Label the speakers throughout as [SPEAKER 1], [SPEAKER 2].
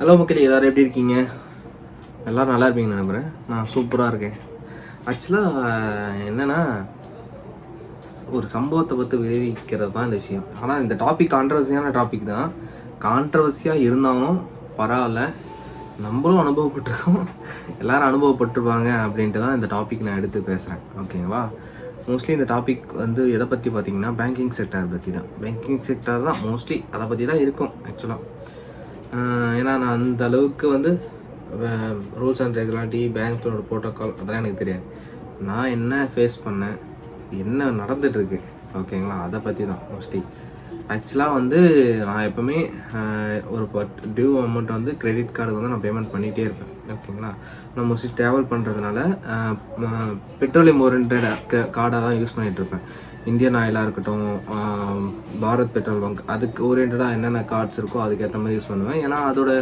[SPEAKER 1] Hello மக்கள் எல்லாரும் எப்படி இருக்கீங்க? எல்லாரும் நல்லா இருப்பீங்கன்னு நினைக்கிறேன். நான் சூப்பராக இருக்கேன். ஆக்சுவலாக என்னென்னா ஒரு சம்பவத்தை பற்றி விளைவிக்கிறது தான் இந்த விஷயம். ஆனால் இந்த டாபிக் கான்ட்ரவர்சியான டாபிக் தான். கான்ட்ரவர்சியாக இருந்தாலும் பரவாயில்ல. நம்மளும் அனுபவப்பட்டிருக்கோம். எல்லாரும் அனுபவப்பட்டிருப்பாங்க அப்படின்ட்டு தான் இந்த டாபிக் நான் எடுத்து பேசுகிறேன் ஓகேவா மோஸ்ட்லி இந்த டாபிக் வந்து எதை பற்றி பார்த்தீங்கன்னா பேங்கிங் செக்டார் பற்றி தான். பேங்கிங் செக்டார் தான் மோஸ்ட்லி அதை பற்றி தான் இருக்கும் ஆக்சுவலாக ஏன்னா நான் அந்த அளவுக்கு வந்து ரூல்ஸ் அண்ட் ரெகுலாரிட்டி பேங்க்ஸோட ப்ரோட்டோக்கால் அதெல்லாம் எனக்கு தெரியாது. நான் என்ன ஃபேஸ் பண்ணேன் என்ன நடந்துகிட்ருக்கு ஓகேங்களா அதை பற்றி தான் மோஸ்ட்லி ஆக்சுவலாக வந்து நான் எப்போவுமே ஒரு ஒரு டியூ அமௌண்ட் வந்து கிரெடிட் கார்டுக்கு வந்து நான் பேமெண்ட் பண்ணிகிட்டே இருப்பேன். ஓகேங்களா? நான் மோஸ்ட்லி ட்ராவல் பண்ணுறதுனால பெட்ரோலியம் ஓரியன்ட் கார்டாக தான் யூஸ் பண்ணிகிட்டு இருப்பேன். இந்தியன் ஆயிலாக இருக்கட்டும் பாரத் பெட்ரோல் பங்க் அதுக்கு ஓரியன்டாக என்னென்ன கார்ட்ஸ் இருக்கோ அதுக்கேற்ற மாதிரி யூஸ் பண்ணுவேன். ஏன்னா அதோட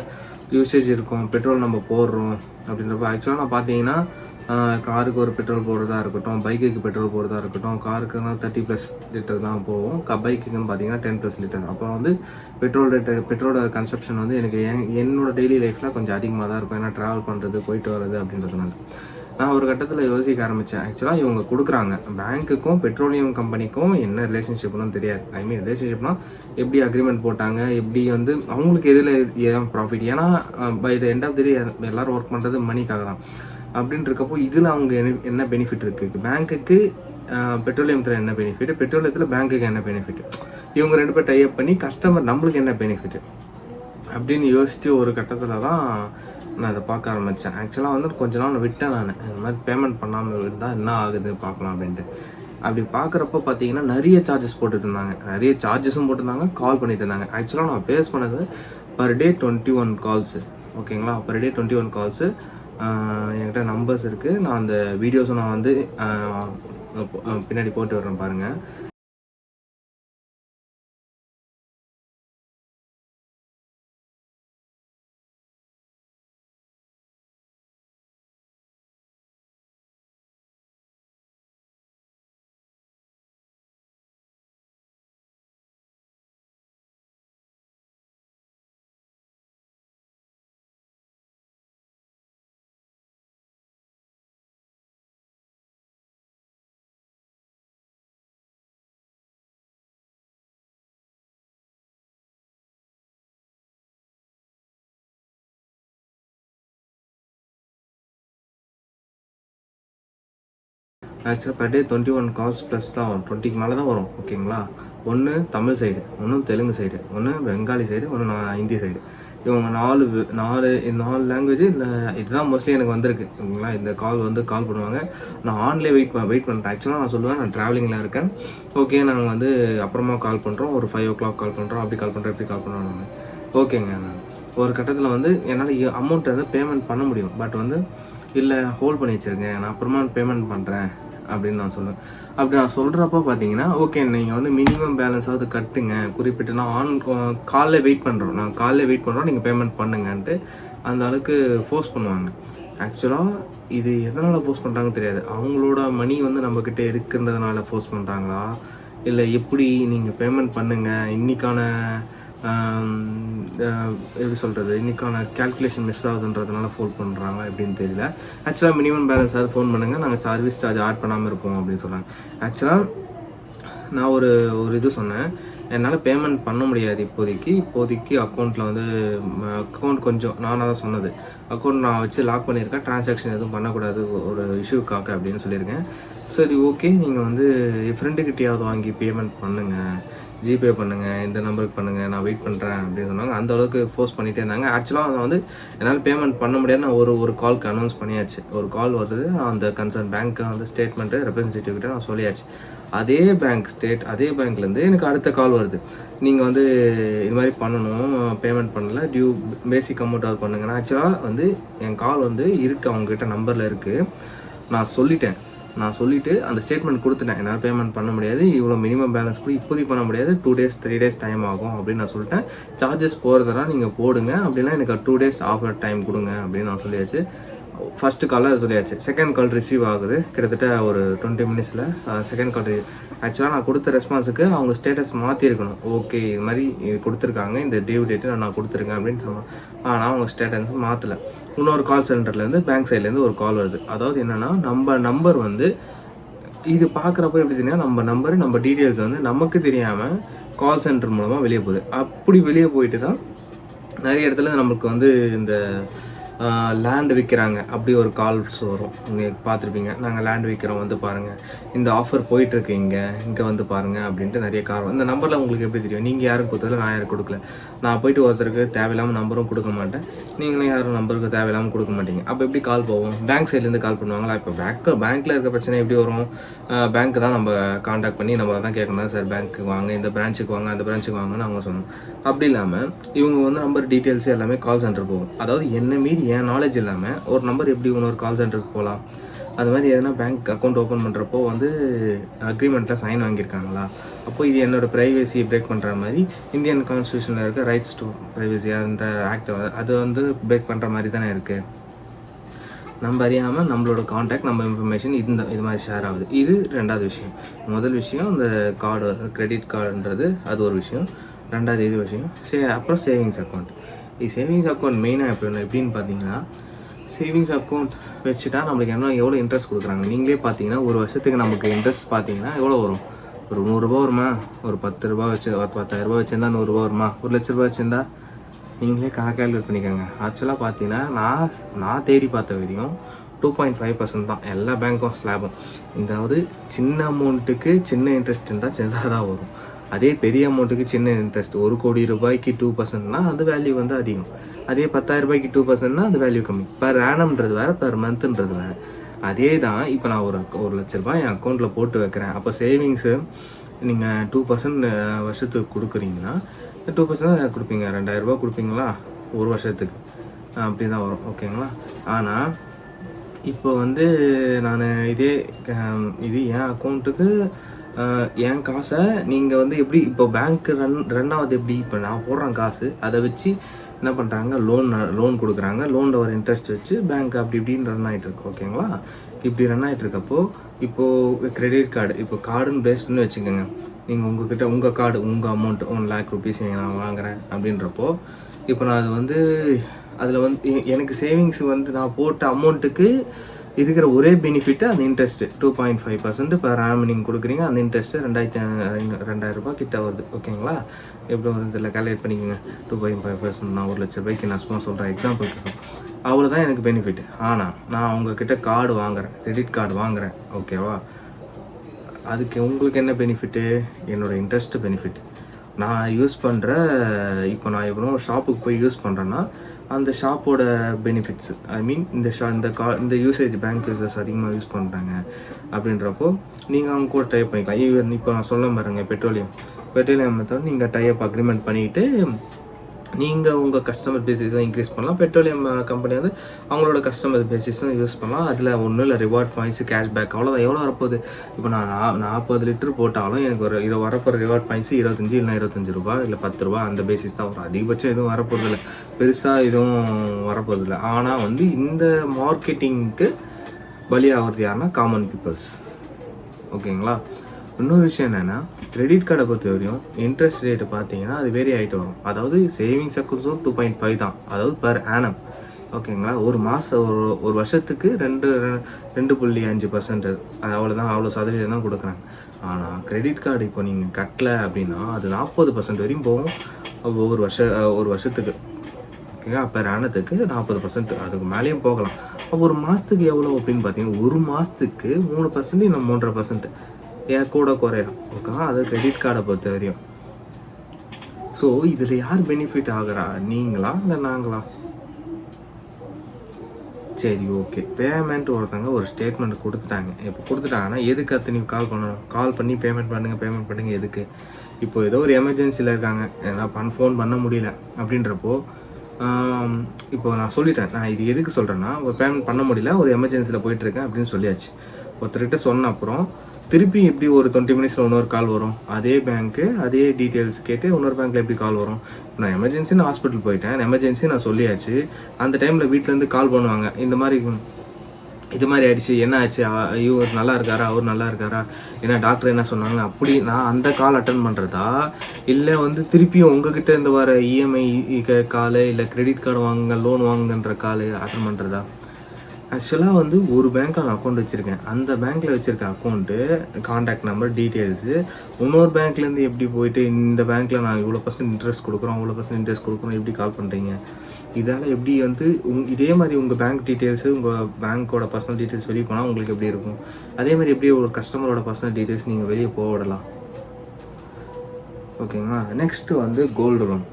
[SPEAKER 1] யூசேஜ் இருக்கும். பெட்ரோல் நம்ம போடுறோம் அப்படின்றப்ப ஆக்சுவலாக நான் பார்த்தீங்கன்னா காருக்கு ஒரு பெட்ரோல் போடுறதா இருக்கட்டும் பைக்குக்கு பெட்ரோல் போடுறதா இருக்கட்டும் காருக்குன்னா தேர்ட்டி ப்ளஸ் லிட்டர் தான் போகும். க பைக்குக்குன்னு பார்த்தீங்கன்னா டென் ப்ளஸ் லிட்டர் அப்போ வந்து பெட்ரோல் ரேட்டு பெட்ரோலோட கன்சப்ஷன் வந்து எனக்கு என் என்னோட டெய்லி லைஃப்பில் கொஞ்சம் அதிகமாக தான் இருக்கும். ஏன்னா ட்ராவல் பண்ணுறது போயிட்டு வர்றது அப்படின்றதுனால. நான் ஒரு கட்டத்தில் யோசிக்க ஆரம்பித்தேன் ஆக்சுவலாக இவங்க கொடுக்குறாங்க. பேங்க்குக்கும் பெட்ரோலியம் கம்பெனிக்கும் என்ன ரிலேஷன்ஷிப்னு தெரியாது. ஐ மீன் ரிலேஷன்ஷிப்னால் எப்படி அக்ரிமெண்ட் போட்டாங்க எப்படி வந்து அவங்களுக்கு எதில் ஏன் ப்ராஃபிட் ஏன்னா by the end of the day எல்லாரும் ஒர்க் பண்ணுறது மணிக்காக தான் அப்படின்னு இருக்கப்போ இதில் அவங்க என்ன- பெனிஃபிட் இருக்குது பேங்க்குக்கு பெட்ரோலியத்தில் என்ன பெனிஃபிட் பெட்ரோலியத்தில் பேங்க்குக்கு என்ன பெனிஃபிட் இவங்க ரெண்டு பேர் டைப் பண்ணி கஸ்டமர் நம்மளுக்கு என்ன பெனிஃபிட் அப்படின்னு யோசிச்சு ஒரு கட்டத்தில் தான் நான் இதை பார்க்க ஆரம்பித்தேன் ஆக்சுவலாக வந்து கொஞ்ச நாள் விட்டேன் நான். இந்த மாதிரி பேமெண்ட் பண்ணாமல் இருந்தால் என்ன ஆகுது பார்க்கலாம் அப்படின்ட்டு. அப்படி பார்க்குறப்ப பார்த்தீங்கன்னா நிறைய சார்ஜஸ் போட்டுட்டு இருந்தாங்க நிறைய சார்ஜஸும் போட்டிருந்தாங்க. கால் பண்ணிட்டு இருந்தாங்க. ஆக்சுவலாக நான் பேஸ் பண்ணது per day twenty one calls ஓகேங்களா per day twenty one calls என்கிட்ட நம்பர்ஸ் இருக்குது நான் அந்த வீடியோஸும் நான் வந்து பின்னாடி போட்டு விடுறேன் பாருங்கள் ஆக்சுவலாக per day twenty one calls plus தான் வரும். டுவெண்ட்டிக்கு மேலே தான் வரும் ஓகேங்களா ஒன்று தமிழ் சைடு ஒன்று தெலுங்கு சைடு ஒன்று பெங்காலி சைடு ஒன்று நான் ஹிந்தி சைடு இவங்க நாலு நாலு நாலு லாங்குவேஜ் இதுதான் மோஸ்ட்லி எனக்கு வந்திருக்கு ஓகேங்களா இந்த கால் வந்து கால் பண்ணுவாங்க. நான் ஆன்லைன் வெயிட் வெயிட் பண்ணுறேன் ஆக்சுவலாக நான் சொல்லுவேன் நான் ட்ராவலிங்கில் இருக்கேன். ஓகே நாங்கள் வந்து அப்புறமா கால் பண்ணுறோம் ஒரு ஃபைவ் ஓ கிளாக் கால் பண்ணுறோம் அப்படி கால் பண்ணுறோம் இப்படி கால் பண்ணுறோம் ஓகேங்க நான் ஒரு கட்டத்தில் வந்து என்னால் அமௌண்ட்டை வந்து பேமெண்ட் பண்ண முடியும். பட் வந்து இல்லை ஹோல்ட் பண்ணி வச்சுருங்க. நான் அப்புறமா பேமெண்ட் பண்ணுறேன் அப்படின்னு நான் சொல்லுவேன். அப்படி நான் சொல்கிறப்ப பார்த்தீங்கன்னா ஓகே நீங்கள் வந்து மினிமம் பேலன்ஸாவது கட்டுங்க. குறிப்பிட்டு நான் ஆன் காலைல வெயிட் பண்ணுறோம் நான் காலைல வெயிட் பண்ணுறோம் நீங்கள் பேமெண்ட் பண்ணுங்கன்ட்டு அந்த அளவுக்கு ஃபோர்ஸ் பண்ணுவாங்க. ஆக்சுவலாக இது எதனால் ஃபோர்ஸ் பண்ணுறாங்கன்னு தெரியாது. அவங்களோட மணி வந்து நம்மக்கிட்ட இருக்குன்றதுனால ஃபோர்ஸ் பண்ணுறாங்களா இல்லை எப்படி நீங்கள் பேமெண்ட் பண்ணுங்கள் இன்றைக்கான எப்படி சொல்கிறது இன்னைக்கான கேல்குலேஷன் மிஸ் ஆகுதுன்றதுனால ஃபோன் பண்ணுறாங்க எப்படின்னு தெரியல. ஆக்சுவலாக மினிமம் பேலன்ஸ் ஆகுது ஃபோன் பண்ணுங்கள் நாங்கள் சர்வீஸ் சார்ஜ் ஆட் பண்ணாமல் இருப்போம் அப்படின்னு சொல்கிறாங்க ஆக்சுவலாக நான் ஒரு ஒரு இது சொன்னேன். என்னால் பேமெண்ட் பண்ண முடியாது இப்போதைக்கு. இப்போதைக்கு அக்கௌண்ட்டில் வந்து அக்கௌண்ட் கொஞ்சம் நானாக தான் சொன்னது. அக்கௌண்ட் நான் வச்சு லாக் பண்ணியிருக்கேன். ட்ரான்சாக்ஷன் எதுவும் பண்ணக்கூடாது. ஒரு இஷ்யூக்காக அப்படின்னு சொல்லியிருக்கேன். சரி ஓகே நீங்கள் வந்து என் ஃப்ரெண்டுக்கிட்டேயாவது வாங்கி பேமெண்ட் பண்ணுங்கள் ஜிபே பண்ணுங்கள் இந்த நம்பருக்கு பண்ணுங்கள் நான் வெயிட் பண்ணுறேன் அப்படின்னு சொன்னாங்க. அந்த அளவுக்கு ஃபோர்ஸ் பண்ணிகிட்டே இருந்தாங்க. ஆக்சுவலாக அதை வந்து என்னால் பேமெண்ட் பண்ண முடியாது. நான் ஒரு ஒரு கால்க்கு அனௌன்ஸ் பண்ணியாச்சு. ஒரு கால் வருது அந்த கன்சர்ன் பேங்க்கு வந்து ஸ்டேட்மெண்ட்டு ரெப்ரஸன்டேட்டிவ் கிட்ட நான் சொல்லியாச்சு. அதே பேங்க் ஸ்டேட் அதே பேங்க்லேருந்து எனக்கு அடுத்த கால் வருது. நீங்கள் வந்து இது மாதிரி பண்ணணும் பேமெண்ட் பண்ணல டியூ பேசிக் அமௌண்ட்டாவது பண்ணுங்கன்னா ஆக்சுவலாக வந்து என் கால் வந்து இருக்குது அவங்ககிட்ட நம்பரில் இருக்குது நான் சொல்லிட்டேன். நான் சொல்லிவிட்டு அந்த ஸ்டேட்மெண்ட் கொடுத்துட்டேன். என்னால் பேமெண்ட் பண்ண முடியாது. இவ்வளோ மினிமம் பேலன்ஸ் கூட இப்போதைக்கு பண்ண முடியாது. Two days three days time ஆகும் அப்படின்னு நான் சொல்லிட்டேன். சார்ஜஸ் போகிறதெல்லாம் நீங்கள் போடுங்க. அப்படின்னா எனக்கு டூ டேஸ் ஆஃபர் டைம் கொடுங்க அப்படின்னு நான் சொல்லியாச்சு. ஃபஸ்ட்டு காலில் சொல்லியாச்சு. செகண்ட் கால் ரிசீவ் ஆகுது. கிட்டத்தட்ட ஒரு டுவெண்ட்டி மினிட்ஸில் செகண்ட் கால் ஆக்சுவலாக நான் கொடுத்த ரெஸ்பான்ஸுக்கு அவங்க ஸ்டேட்டஸ் மாற்றிருக்கணும் ஓகே இது மாதிரி இது கொடுத்துருக்காங்க. இந்த டியூ டேட்டு நான் கொடுத்துருக்கேன் அப்படின்னு சொன்னோம் ஆனால் அவங்க ஸ்டேட்டஸ் மாற்றலை இன்னொரு கால் சென்டர்லேருந்து பேங்க் சைட்லேருந்து ஒரு கால் வருது. அதாவது என்னென்னா நம்ம நம்பர் வந்து இது பார்க்குறப்ப எப்படி தெரியும் நம்ம நம்பர் நம்ம டீட்டெயில்ஸ் வந்து நமக்கு தெரியாமல் கால் சென்டர் மூலமாக வெளியே போகுது. அப்படி வெளியே போயிட்டு தான் நிறைய இடத்துல நம்மளுக்கு வந்து இந்த லேண்ட் விற்கிறாங்க அப்படி ஒரு கால்ஸ் வரும். நீங்கள் பார்த்துருப்பீங்க. நாங்கள் லேண்ட் விற்கிறோம் வந்து பாருங்கள் இந்த ஆஃபர் போயிட்டுருக்கு இங்கே. இங்கே வந்து பாருங்கள் அப்படின்ட்டு நிறைய கார் இந்த நம்பரில் உங்களுக்கு எப்படி தெரியும்? நீங்கள் யாரும் கொடுத்ததில்ல நான் யாரும் கொடுக்கல. நான் போயிட்டு ஒருத்தருக்கு தேவையில்லாமல் நம்பரும் கொடுக்க மாட்டேன். நீங்களும் யாரும் நம்பருக்கு தேவையில்லாமல் கொடுக்க மாட்டீங்க. அப்போ எப்படி கால் போவோம்? பேங்க் சைட்லேருந்து கால் பண்ணுவாங்களா? இப்போ பேங்க் பேங்க்கில் இருக்க பிரச்சனை எப்படி வரும்? பேங்க்கு தான் நம்ம காண்டாக்ட் பண்ணி நம்ம தான் கேட்கணும். சார் பேங்க்குக்கு வாங்க. இந்த பிரான்ச்சுக்கு வாங்க. அந்த பிரான்ச்சுக்கு வாங்கன்னு அவங்க சொன்னோம். அப்படி இல்லாமல் இவங்க வந்து நம்பர் டீட்டெயில்ஸ் எல்லாமே கால் சென்டர் போகும். அதாவது என்ன மீறி என் நாலேஜ் இல்லாமல் ஒரு நம்பர் எப்படி இன்னொரு கால் சென்டருக்கு போகலாம் அது மாதிரி எதனா பேங்க் அக்கௌண்ட் ஓப்பன் பண்ணுறப்போ வந்து அக்ரிமெண்ட்டில் சைன் வாங்கியிருக்காங்களா? அப்போ இது என்னோடய ப்ரைவேசியை பிரேக் பண்ணுற மாதிரி இந்தியன் கான்ஸ்டியூஷனில் இருக்க ரைட்ஸ் டு ப்ரைவேசி அந்த ஆக்ட் அது வந்து பிரேக் பண்ணுற மாதிரி தானே இருக்குது நம்ம அறியாமல் நம்மளோட காண்டாக்ட் நம்ம இன்ஃபர்மேஷன் இந்த இது மாதிரி ஷேர் ஆகுது. இது ரெண்டாவது விஷயம். முதல் விஷயம் இந்த கார்டு கிரெடிட் கார்டுன்றது அது ஒரு விஷயம். ரெண்டாவது இது விஷயம் சே அப்புறம் சேவிங்ஸ் அக்கௌண்ட் இது சேவிங்ஸ் அக்கௌண்ட் மெயினாக எப்படி எப்படின்னு பார்த்தீங்கன்னா சேவிங்ஸ் அக்கௌண்ட் வச்சுட்டா நம்மளுக்கு என்ன எவ்வளோ இன்ட்ரெஸ்ட் கொடுக்குறாங்க? நீங்களே பார்த்தீங்கன்னா ஒரு வருஷத்துக்கு நமக்கு இன்ட்ரெஸ்ட் பார்த்தீங்கன்னா எவ்வளோ வரும்? ஒரு நூறுரூபா வருமா? ஒரு பத்து ரூபா வச்சு ஒரு பத்தாயிரரூபா வச்சுருந்தா நூறுரூவா வருமா? ஒரு லட்ச ரூபா வச்சுருந்தா நீங்களே கால்குலேட் பண்ணிக்கோங்க. ஆக்சுவலாக பார்த்தீங்கன்னா நான் நான் தேடி பார்த்த வரையும் டூ பாயிண்ட் ஃபைவ் பர்சன்ட் தான். எல்லா பேங்க்கும் ஸ்லாபும் இதாவது சின்ன அமௌண்ட்டுக்கு சின்ன இன்ட்ரெஸ்ட் இருந்தால் சின்னதாக தான் வரும். அதே பெரிய அமௌண்ட்டுக்கு சின்ன இன்ட்ரெஸ்ட் ஒரு கோடி ரூபாய்க்கு டூ பர்சன்ட்னா அது வேல்யூ வந்து அதிகம். அதே பத்தாயிரம் ரூபாய்க்கு டூ பர்சன்ட்னா அது வேல்யூ கம்மி. பர் ஆனம்ன்றது வேறு பர் மந்த்ன்றது வேறு. அதே தான் இப்போ நான் ஒரு ஒரு லட்ச ரூபாய் என் அக்கௌண்ட்டில் போட்டு வைக்கிறேன். அப்போ சேவிங்ஸு நீங்கள் டூ பர்சன்ட் வருஷத்துக்கு கொடுக்குறீங்கன்னா டூ பர்சன்ட் கொடுப்பீங்க. ரெண்டாயிரரூபா கொடுப்பீங்களா? ஒரு வருஷத்துக்கு. அப்படி தான் வரும் ஓகேங்களா ஆனால் இப்போ வந்து நான் இதே இது என் அக்கௌண்ட்டுக்கு என் காசை நீங்கள் வந்து எப்படி இப்போ பேங்க்கு ரன் ரன் ஆகுது எப்படி இப்போ நான் போடுறேன் காசு அதை வச்சு என்ன பண்ணுறாங்க லோன் லோன் கொடுக்குறாங்க. லோனில் ஒரு இன்ட்ரெஸ்ட் வச்சு பேங்க் அப்படி இப்படின்னு ரன் ஆகிட்டு இருக்கு ஓகேங்களா இப்படி ரன் ஆகிட்டு இருக்கப்போ இப்போது கிரெடிட் கார்டு இப்போ கார்டுன்னு பேஸ் பண்ணி வச்சுக்கோங்க. நீங்கள் உங்ககிட்ட உங்கள் கார்டு உங்கள் அமௌண்ட் ஒன் லேக் ருபீஸ் நான் வாங்குறேன் அப்படின்றப்போ இப்போ நான் அது வந்து அதில் வந்து எனக்கு சேவிங்ஸ் வந்து நான் போட்ட அமௌண்ட்டுக்கு இருக்கிற ஒரே பெனிஃபிட்டு அந்த interest two point five percent per ஆம் நீங்கள் கொடுக்குறீங்க அந்த இன்ட்ரெஸ்ட்டு ரெண்டாயிரத்தி ரெண்டாயிரம் ரூபாய் கிட்ட வருது. ஓகேங்களா எப்படி வருது இதில்? கால்குலேட் பண்ணிக்கோங்க. டூ பாயிண்ட் ஃபைவ் பர்சன்ட் நான் ஒரு லட்ச ரூபாய்க்கு நான் சும்மா சொல்கிறேன் எக்ஸாம்பிளுக்கு அவ்வளோதான் எனக்கு பெனிஃபிட் ஆனால் நான் அவங்கக்கிட்ட கார்டு வாங்குறேன். கிரெடிட் கார்டு வாங்குறேன். ஓகேவா அதுக்கு உங்களுக்கு என்ன பெனிஃபிட்டு என்னோட இன்ட்ரெஸ்ட்டு பெனிஃபிட் நான் யூஸ் பண்ணுற இப்போ நான் எவ்வளோ ஷாப்புக்கு போய் யூஸ் பண்ணுறேன்னா அந்த ஷாப்போட பெனிஃபிட்ஸ் ஐ மீன் இந்த ஷா இந்த கா இந்த யூசேஜ் பேங்க் யூசர்ஸ் அதிகமாக யூஸ் பண்ணுறாங்க அப்படின்றப்போ நீங்கள் அவங்க கூட டைப் பண்ணிக்கலாம். ஈவன் இப்போ நான் சொல்ல பாருங்க பெட்ரோலியம். பெட்ரோலியம் மெத்தட் நீங்கள் டைப் அக்ரிமெண்ட் பண்ணிவிட்டு நீங்கள் உங்கள் கஸ்டமர் பேசிஸும் இன்க்ரீஸ் பண்ணலாம். பெட்ரோலியம் கம்பெனி வந்து அவங்களோட கஸ்டமர் பேசிஸும் யூஸ் பண்ணலாம். அதில் ஒன்றும் இல்லை ரிவார்ட் பாயிண்ட்ஸ் கேஷ்பேக் அவ்வளோதான் எவ்வளோ வரப்போகுது? இப்போ நான் நாற்பது லிட்டர் போட்டாலும் எனக்கு ஒரு இதை வரப்போகிற ரிவார்ட் பாயிண்ட்ஸ் இருபத்தஞ்சி இல்லை இருபத்தஞ்சி ரூபா இல்லை பத்து ரூபா அந்த பேசிஸ் தான் வரும். அதிகபட்சம் எதுவும் வரப்போகிறதில்ல பெருசாக எதுவும் வரப்போகிறதில்ல ஆனால் வந்து இந்த மார்க்கெட்டிங்க்கு பலியாகிறது யாருன்னா காமன் பீப்புள்ஸ் ஓகேங்களா? இன்னொரு விஷயம் என்னென்னா கிரெடிட் கார்டை பொறுத்த வரையும் இன்ட்ரெஸ்ட் ரேட்டு பார்த்தீங்கன்னா அது வேரி ஆகிட்டு வரும். அதாவது சேவிங்ஸ் அக்கௌண்ட்ஸும் டூ பாயிண்ட் ஃபைவ் தான். அதாவது பர் ஆனம் ஓகேங்களா ஒரு மாதம் ஒரு ஒரு வருஷத்துக்கு ரெண்டு ரெண்டு புள்ளி அஞ்சு பர்சன்ட் அவ்வளோதான் அவ்வளோ சதவீதம் தான் கொடுக்குறாங்க. ஆனால் கிரெடிட் கார்டு இப்போ நீங்கள் கட்டலை அப்படின்னா அது நாற்பது பர்சன்ட் வரையும் போகும். ஒவ்வொரு வருஷ ஒரு வருஷத்துக்கு. ஓகேங்களா பெர் ஆனத்துக்கு நாற்பது பர்சன்ட் அதுக்கு மேலேயும் போகலாம். அப்போ ஒரு மாதத்துக்கு எவ்வளோ அப்படின்னு பார்த்தீங்கன்னா ஒரு மாதத்துக்கு மூணு பர்சன்ட் இன்னும் மூன்றரை பர்சன்ட் ஏன் கூட குறையும் ஓகே அது கிரெடிட் கார்டை பொறுத்த வரையும் ஸோ இதில் யார் பெனிஃபிட் ஆகுறா? நீங்களா இல்லை நாங்களா? சரி ஓகே பேமெண்ட் ஒருத்தவங்க ஒரு ஸ்டேட்மெண்ட் கொடுத்துட்டாங்க. இப்போ கொடுத்துட்டாங்கன்னா எதுக்கு அத்தனை கால் பண்ணணும் கால் பண்ணி பேமெண்ட் பண்ணுங்கள் பேமெண்ட் பண்ணுங்கள் எதுக்கு? இப்போ ஏதோ ஒரு எமர்ஜென்சியில் இருக்காங்க. என்னால் பண் ஃபோன் பண்ண முடியல அப்படின்றப்போ இப்போ நான் சொல்லிட்டேன். நான் இது எதுக்கு சொல்கிறேன்னா ஒரு பேமெண்ட் பண்ண முடியல ஒரு எமர்ஜென்சியில் போயிட்டுருக்கேன் அப்படின்னு சொல்லியாச்சு. ஒருத்தர்கிட்ட சொன்ன அப்புறம் திருப்பி எப்படி ஒரு டுவெண்ட்டி மினிட்ஸில் இன்னொரு கால் வரும்? அதே பேங்க்கு அதே டீட்டெயில்ஸ் கேட்டு இன்னொரு பேங்க்கில் எப்படி கால் வரும்? நான் எமர்ஜென்சி நான் ஹாஸ்பிட்டல் போயிட்டேன். எமர்ஜென்சி நான் சொல்லியாச்சு. அந்த டைமில் வீட்டிலேருந்து கால் பண்ணுவாங்க. இந்த மாதிரி இது மாதிரி ஆயிடுச்சு. என்ன ஆச்சு? இவர் நல்லா இருக்காரா? அவர் நல்லா இருக்காரா? ஏன்னா டாக்டர் என்ன சொன்னாங்க அப்படி நான் அந்த கால் அட்டன் பண்ணுறதா இல்லை வந்து திருப்பியும் உங்ககிட்ட இருந்து வர இஎம்ஐ காலு இல்லை கிரெடிட் கார்டு வாங்குங்க லோன் வாங்குங்கன்ற கால் அட்டன் பண்ணுறதா ஆக்சுவலாக வந்து ஒரு பேங்க்கில் நான் அக்கௌண்ட் வச்சுருக்கேன். அந்த பேங்க்கில் வச்சுருக்க அக்கௌண்ட்டு காண்டாக்ட் நம்பர் டீட்டெயில்ஸு இன்னொரு பேங்க்லேருந்து எப்படி போயிட்டு இந்த பேங்க்கில் நான் இவ்வளோ பர்சன்ட் இன்ட்ரெஸ்ட் கொடுக்குறோம் அவ்வளோ பர்சன்ட் இன்ட்ரெஸ்ட் கொடுக்குறோம் எப்படி கால் பண்ணுறீங்க இதால் எப்படி வந்து உங் இதே மாதிரி உங்கள் பேங்க் டீட்டெயில்ஸு உங்கள் பேங்க்கோட பர்சனல் டீட்டெயில்ஸ் வெளியே போனால் உங்களுக்கு எப்படி இருக்கும்? அதே மாதிரி எப்படி ஒரு கஸ்டமரோட பர்சனல் டீட்டெயில்ஸ் நீங்கள் வெளியே போக விடலாம் ஓகேங்களா நெக்ஸ்ட்டு வந்து கோல்டு லோன்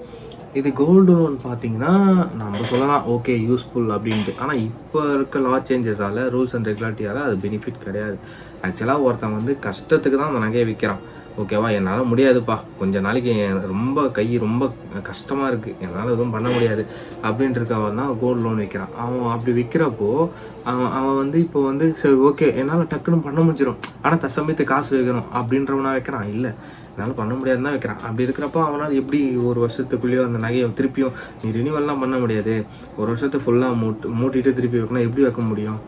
[SPEAKER 1] இது கோல்டு லோன் பார்த்தீங்கன்னா நம்ம சொல்லலாம் ஓகே யூஸ்ஃபுல் அப்படின்ட்டு. ஆனால் இப்போ இருக்க லா சேஞ்சஸால் ரூல்ஸ் அண்ட் ரெகுலாரிட்டியால் அது பெனிஃபிட் கிடையாது. ஆக்சுவலாக ஒருத்தன் வந்து கஷ்டத்துக்கு தான் அந்த நகையை விற்கிறான் ஓகேவா? என்னால் முடியாதுப்பா. கொஞ்ச நாளைக்கு ரொம்ப கை ரொம்ப கஷ்டமாக இருக்குது என்னால் எதுவும் பண்ண முடியாது. அப்படின்றக்கவன் தான் கோல்டு லோன் விற்கிறான் அவன் அப்படி விற்கிறப்போ அவன் அவன் வந்து இப்போ வந்து சரி ஓகே என்னால் டக்குன்னு பண்ண முடிஞ்சிடும் ஆனால் தசமயத்து காசு வைக்கணும் அப்படின்றவனா வைக்கிறான். இல்லை என்னால் பண்ண முடியாதுன்னு தான் வைக்கிறான். அப்படி இருக்கிறப்போ அவனால் எப்படி ஒரு வருஷத்துக்குள்ளேயோ அந்த நகையை திருப்பியும் நீ ரினிவல்லாம் பண்ண முடியாது. ஒரு வருஷத்தை ஃபுல்லாக மூட்டு மூட்டிட்டு திருப்பி வைக்கணும் எப்படி வைக்க முடியும்?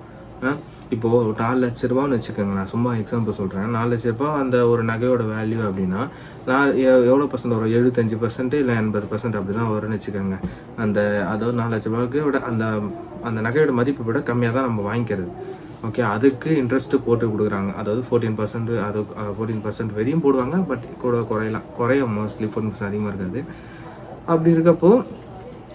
[SPEAKER 1] ஆ? இப்போது ஒரு நாலு லட்ச ரூபான்னு வச்சுக்கோங்க நான் சும்மா எக்ஸாம்பிள் சொல்கிறேன் நாலு லட்ச ரூபா அந்த ஒரு நகையோட வேல்யூ அப்படின்னா நான் எவ்வளோ பர்சன்ட் வரும்? எழுபத்தஞ்சு பர்சன்ட் இல்லை எண்பது பர்சன்ட் அப்படி தான் வரும்னு வச்சுக்கோங்க. அந்த அதாவது நாலு லட்ச ரூபாய்க்கு விட அந்த அந்த நகையோட மதிப்பை விட கம்மியாக தான் நம்ம வாங்கிக்கிறது. ஓகே அதுக்கு இன்ட்ரெஸ்ட்டு போட்டு கொடுக்குறாங்க. அதாவது ஃபோர்டீன் பர்சன்ட் அது ஃபோர்டீன் பர்சன்ட் வரையும் போடுவாங்க பட் கூட குறையலாம். குறையும் மோஸ்ட்லி ஃபோர்டீன் பர்சன்ட் அதிகமாக இருக்காது. அப்படி இருக்கப்போ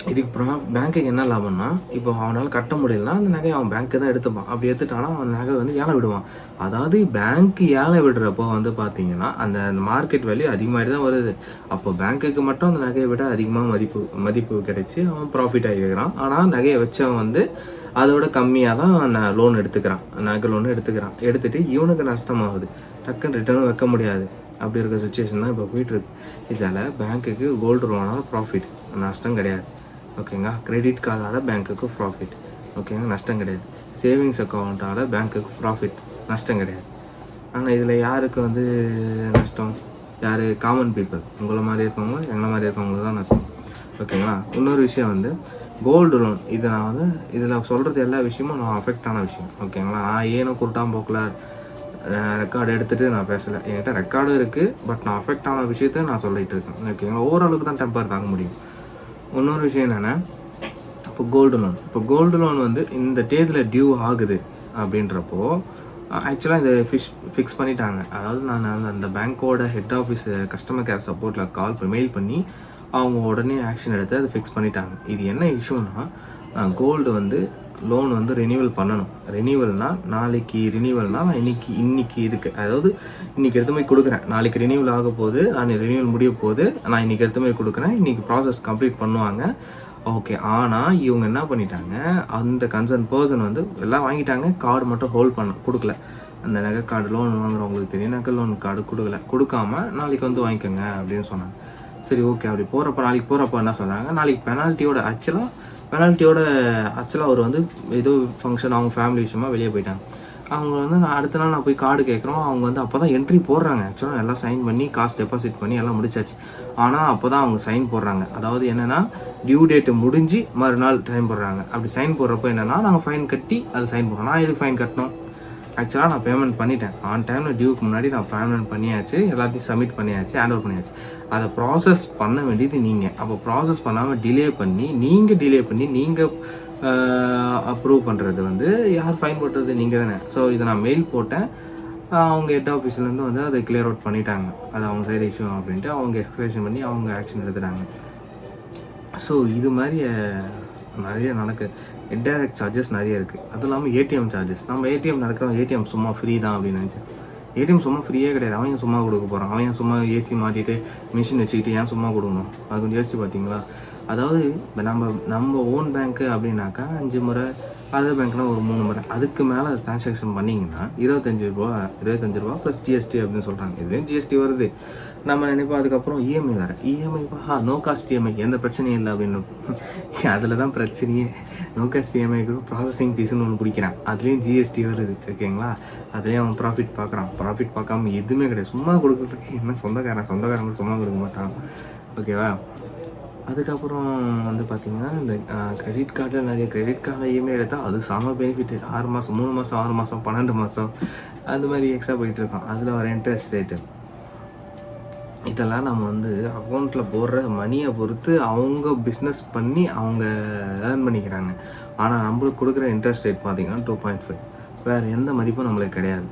[SPEAKER 1] இதுக்கு அப்புறம் பேங்க்குக்கு என்ன லாபம்னா இப்போ அவனால் கட்ட முடியலன்னா அந்த நகையை அவன் பேங்க்கு தான் எடுத்துப்பான். அப்படி எடுத்துட்டானா அவன் நகை வந்து ஏழை விடுவான். அதாவது பேங்க்கு ஏழை விடுறப்போ வந்து பார்த்தீங்கன்னா அந்த மார்க்கெட் வேல்யூ அதிகமாகிட்டு தான் வருது. அப்போ பேங்க்குக்கு மட்டும் அந்த நகையை விட அதிகமாக மதிப்பு மதிப்பு கிடைச்சி அவன் ப்ராஃபிட் ஆகிக்கிறான் ஆனால் நகையை வச்சவன் வந்து அதோட கம்மியாக தான் நான் லோன் எடுத்துக்கிறான். நகை லோன் எடுத்துக்கிறான். எடுத்துட்டு இவனுக்கு நஷ்டமாகுது. டக்குன்னு ரிட்டர்னும் வைக்க முடியாது. அப்படி இருக்க சுச்சுவேஷன் தான் இப்போ போயிட்டுருக்கு இதால் பேங்க்குக்கு கோல்டு லோனால் ப்ராஃபிட் நஷ்டம் கிடையாது. ஓகேங்களா கிரெடிட் கார்டால் பேங்க்குக்கு ப்ராஃபிட் ஓகேங்க நஷ்டம் கிடையாது. சேவிங்ஸ் அக்கௌண்ட்டால் பேங்க்குக்கு ப்ராஃபிட் நஷ்டம் கிடையாது. ஆனால் இதில் யாருக்கு வந்து நஷ்டம்? யார்? காமன் பீப்புள் உங்களை மாதிரி இருக்கவங்க எங்களை மாதிரி இருக்கவங்களுக்கு தான் நஷ்டம். ஓகேங்களா? இன்னொரு விஷயம் வந்து கோல்டு லோன் இதை நான் வந்து இதில் சொல்கிறது எல்லா விஷயமும் நான் அஃபெக்ட் ஆன விஷயம். ஓகேங்களா? நான் ஏனும் குருட்டாம் குருட்டாம்போக்கில் ரெக்கார்டு எடுத்துகிட்டு நான் பேசலை. என்கிட்ட ரெக்கார்டும் இருக்குது பட் நான் அஃபெக்ட் ஆன விஷயத்த நான் சொல்லிகிட்டு இருக்கேன். ஓகேங்களா? ஓரளவுக்கு தான் டெம்பர் தாங்க முடியும். இன்னொரு விஷயம் என்னென்னா இப்போ கோல்டு லோன் இப்போ கோல்டு லோன் வந்து இந்த டேத்தில் டியூ ஆகுது அப்படின்றப்போ ஆக்சுவலாக இதை ஃபிஷ் ஃபிக்ஸ் பண்ணிட்டாங்க. அதாவது நான் அந்த- அந்த பேங்க்கோட ஹெட் ஆஃபீஸ் கஸ்டமர் கேர் சப்போர்ட்டில் கால் பண்ணி மெயில் பண்ணி அவங்க உடனே ஆக்ஷன் எடுத்து அதை ஃபிக்ஸ் பண்ணிட்டாங்க. இது என்ன இஷ்யூனா கோல்டு வந்து லோன் வந்து ரினியூவல் பண்ணணும். ரினியூவல்னால் நாளைக்கு ரினியூவல்னால் நான் இன்னைக்கு இன்னைக்கு இருக்குது அதாவது இன்னைக்கு எடுத்து போய் கொடுக்குறேன். நாளைக்கு ரினியூவல் ஆக போது நான் ரினியூவல் முடிய போது நான் இன்னைக்கு எடுத்து போய் கொடுக்குறேன் இன்றைக்கி ப்ராசஸ் கம்ப்ளீட் பண்ணுவாங்க. ஓகே ஆனால் இவங்க என்ன பண்ணிட்டாங்க? அந்த கன்சர்ன் பர்சன் வந்து எல்லாம் வாங்கிட்டாங்க. கார்டு மட்டும் ஹோல்ட் பண்ண கொடுக்கல. அந்த நகை கார்டு லோன் வாங்குறவங்களுக்கு தெரியும். நகை லோன் கார்டு கொடுக்கல. கொடுக்காம நாளைக்கு வந்து வாங்கிக்கோங்க அப்படின்னு சொன்னாங்க. சரி ஓகே அப்படி போகிறப்ப நாளைக்கு போகிறப்ப என்ன சொன்னாங்க நாளைக்கு பெனால்ட்டியோட ஆக்சுவலாக பெனால்ட்டியோட ஆக்சுவலாக அவர் வந்து ஏதோ ஃபங்க்ஷன் அவங்க ஃபேமிலி விஷயமா வெளியே போயிட்டாங்க. அவங்க வந்து நான் அடுத்த நாள் நான் போய் கார்டு கேட்குறோம். அவங்க வந்து அப்போ தான் என்ட்ரி போடுறாங்க. ஆக்சுவலாக எல்லாம் சைன் பண்ணி காசு டெபாசிட் பண்ணி எல்லாம் முடிச்சாச்சு. ஆனால் அப்போ தான் அவங்க சைன் போடுறாங்க. அதாவது என்னென்னா டியூ டேட்டு முடிஞ்சு மறுநாள் டைம் போடுறாங்க. அப்படி சைன் போடுறப்போ என்னென்னா நாங்கள் ஃபைன் கட்டி அது சைன் போடுறோம். நான் எதுக்கு ஃபைன் கட்டணும்? ஆக்சுவலாக நான் பேமெண்ட் பண்ணிட்டேன். ஆன் டைமில் டியூக்கு முன்னாடி நான் பேமெண்ட் பண்ணியாச்சு. எல்லாத்தையும் சப்மிட் பண்ணியாச்சு ஹேண்ட் ஓவர் பண்ணியாச்சு. அதை ப்ராசஸ் பண்ண வேண்டியது நீங்கள் அப்போ ப்ராசஸ் பண்ணாமல் டிலே பண்ணி நீங்கள் டிலே பண்ணி நீங்கள் அப்ரூவ் பண்ணுறது வந்து யார் ஃபைன் போட்டுறது நீங்கள் தானே. ஸோ இதை நான் மெயில் போட்டேன். அவங்க ஹெட் ஆஃபீஸ்லேருந்து வந்து அதை கிளியர் அவுட் பண்ணிட்டாங்க. அது அவங்க சைடு இஷ்யூ அப்படின்ட்டு அவங்க எக்ஸ்பிளேஷன் பண்ணி அவங்க ஆக்ஷன் எடுத்துட்டாங்க. ஸோ இது மாதிரி நிறைய நடக்கு. இன்டைரக்ட் சார்ஜஸ் நிறைய இருக்குது அதுவும் இல்லாமல் ஏடிஎம் சார்ஜஸ் நம்ம ஏடிஎம் நடக்கிறோம் ஏடிஎம் சும்மா ஃப்ரீ தான் அப்படின்னு நினச்சேன். ஏடிஎம் சும்மா ஃப்ரீயே கிடையாது. அவன் சும்மா கொடுக்க போகிறான் அவன் சும்மா ஏசி மாட்டிட்டு மிஷின் வச்சுக்கிட்டு ஏன் சும்மா கொடுக்கணும்? அது கொஞ்சம் யோசிச்சு பார்த்தீங்களா? அதாவது இப்போ நம்ம நம்ம ஓன் பேங்க்கு அப்படின்னாக்கா அஞ்சு முறை அதர் பேங்க்னா ஒரு மூணு முறை. அதுக்கு மேலே டிரான்சாக்ஷன் பண்ணிங்கன்னா இருபத்தஞ்சு ரூபா இருபத்தஞ்சு ரூபா ப்ளஸ் ஜிஎஸ்டி அப்படின்னு சொல்கிறாங்க இதுலேயும் ஜிஎஸ்டி வருது. நம்ம நினைப்போம் அதுக்கப்புறம் இஎம்ஐ வேறு. இஎம்ஐ ஆ நோ காஸ்ட் இஎம்ஐ எந்த பிரச்சனையும் இல்லை அப்படின்னு. அதில் தான் பிரச்சனையே நோ காஸ்ட் இஎம்ஐக்கு ப்ராசஸிங் ஃபீஸ்னு ஒன்று பிடிக்கிறான். அதுலேயும் ஜிஎஸ்டி வருது ஓகேங்களா? அதுலேயும் அவன் ப்ராஃபிட் பார்க்குறான். ப்ராஃபிட் பார்க்காம எதுவுமே கிடையாது. சும்மா கொடுக்குறதுக்கு என்ன சொந்தக்காரன்? சொந்தக்காரங்க சும்மா கொடுக்க மாட்டான். ஓகேவா? அதுக்கப்புறம் வந்து பார்த்தீங்கன்னா இந்த கிரெடிட் கார்டில் நிறைய கிரெடிட் கார்டில் இஎம்ஐ எடுத்தால் அது செம பெனிஃபிட் ஆறு மாதம் மூணு மாதம் ஆறு மாதம் பன்னெண்டு மாதம் அது மாதிரி எக்ஸ்ட்ரா போயிட்டுருக்கோம் அதில் வர இன்ட்ரெஸ்ட் ரேட்டு இதெல்லாம் நம்ம வந்து அக்கௌண்ட்டில் போடுற மணியை பொறுத்து அவங்க பிஸ்னஸ் பண்ணி அவங்க ஏர்ன் பண்ணிக்கிறாங்க. ஆனால் நம்மளுக்கு கொடுக்குற இன்ட்ரெஸ்ட் ரேட் பார்த்தீங்கன்னா டூ பாயிண்ட் ஃபைவ் வேறு எந்த மதிப்பும் நம்மளுக்கு கிடையாது.